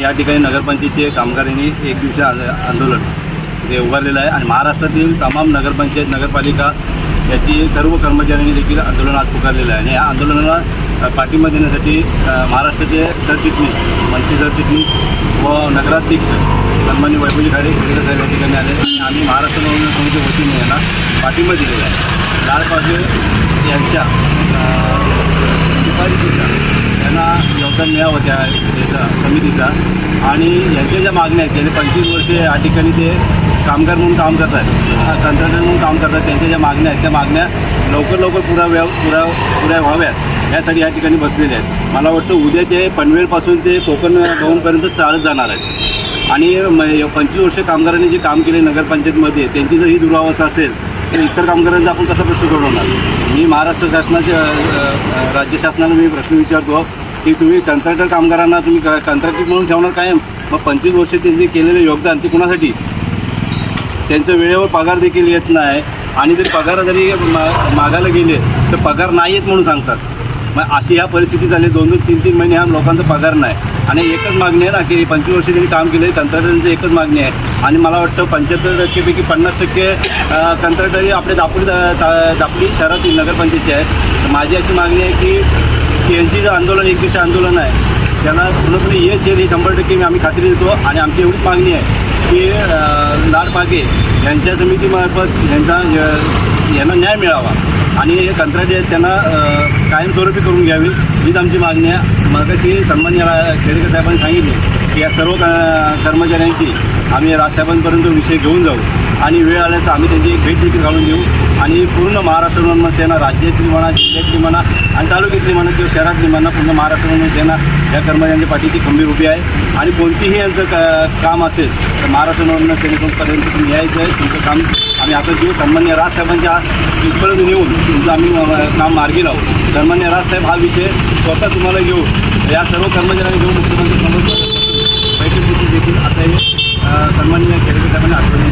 या ठिकाणी नगरपंचायतीचे कामगारांनी एक दिवशी आंदोलन हे उभारलेलं आहे. आणि महाराष्ट्रातील तमाम नगरपंचायत नगरपालिका याची सर्व कर्मचाऱ्यांनी देखील आंदोलन आज पुकारलेलं आहे. आणि या आंदोलनाला पाठिंबा देण्यासाठी महाराष्ट्राचे सरचिटणीस मनसे सरचिटणीस व नगराध्यक्ष सन्मान्य वैभवजी खाडे खेडेकर साहेब या ठिकाणी आले. आणि आम्ही महाराष्ट्र नवनिर्माण समितीच्या वतीने यांना पाठिंबा दिलेला आहे. लाल पाटील यांच्या योगदान मिळावं होत्या याचा समितीचा. आणि यांच्या ज्या मागण्या आहेत गेले पंचवीस वर्षे या ठिकाणी ते कामगार म्हणून काम करतात तंत्रज्ञान म्हणून काम करतात त्यांच्या ज्या मागण्या आहेत त्या मागण्या लवकर लवकर पुराव्या पुरा पुऱ्या व्हाव्यात यासाठी या ठिकाणी बसलेले आहेत. मला वाटतं उद्या ते पनवेलपासून ते कोकण भवनपर्यंत चालत जाणार आहेत. आणि म पंचवीस वर्ष कामगारांनी जे काम केले नगरपंचायतमध्ये त्यांची जर ही दुरावस्था असेल तर इतर कामगारांचा आपण कसा प्रश्न सोडवणार? मी महाराष्ट्र शासनाच्या राज्य शासनाला मी प्रश्न विचारतो. की तुम्ही कंत्राटर कामगारांना तुम्ही कंत्राटी म्हणून ठेवणार कायम. मग पंचवीस वर्ष त्यांनी केलेलं योगदान ते कुणासाठी? त्यांचं वेळेवर पगार देखील येत नाही. आणि जरी पगार जरी मा मागायला गेले तर पगार नाही येत म्हणून सांगतात. मग अशी ह्या परिस्थिती झाली. दोन दोन तीन तीन महिने ह्या लोकांचा पगार नाही. आणि एकच मागणी आहे ना की पंचवीस वर्ष त्यांनी काम केलं कंत्राटरांची एकच मागणी आहे. आणि मला वाटतं पंच्याहत्तर टक्केपैकी पन्नास टक्के कंत्राटरी कंत्राटदारी आपल्या दापोली दापोली शहरातील नगरपंचायतचे आहेत. माझी अशी मागणी आहे की यांची जे आंदोलन एक दिवशी आंदोलन आहे त्यांना पूर्णपणे यश येईल ही शंभर टक्के आम्ही खात्री देतो आणि आमची एवढीच मागणी आहे की लाड पागे यांच्या समितीमार्फत यांचा यांना न्याय मिळावा आणि हे कंत्राटी आहेत त्यांना कायमस्वरूपी करून घ्यावी हीच आमची मागणी आहे. मगाशी सन्मान्य खेडेकर साहेबांनी सांगितले की या सर्व कर्मचाऱ्यांची आम्ही राजसाहेबांपर्यंत विषय घेऊन जाऊ. आणि वेळ आल्यास आम्ही त्यांची एक भेट देखील घालून देऊ. आणि पूर्ण महाराष्ट्र नोंदण सेना राज्यातली म्हणा जिल्ह्यातली म्हणा आणि तालुक्यातली म्हणा किंवा शहरातली म्हणा पूर्ण महाराष्ट्र नोंदण सेना या कर्मचाऱ्यांच्या पाठीची खंबीर उभी आहे. आणि कोणतीही यांचं काम असेल तर महाराष्ट्र नोंदण सेनेपर्यंत तुम्ही यायचं आहे तुमचं काम आम्ही आता देऊ. सन्मान्य राजसाहेबांच्या इथपर्यंत नेऊन तुमचं आम्ही काम मार्गी लावू. सन्मान्य राजसाहेब हा विषय स्वतः तुम्हाला घेऊ या सर्व कर्मचाऱ्यांनी घेऊन मुख्यमंत्री समोर बैठक देखील. आता हे सन्मान्य खेडेकर साहेबांना आठवण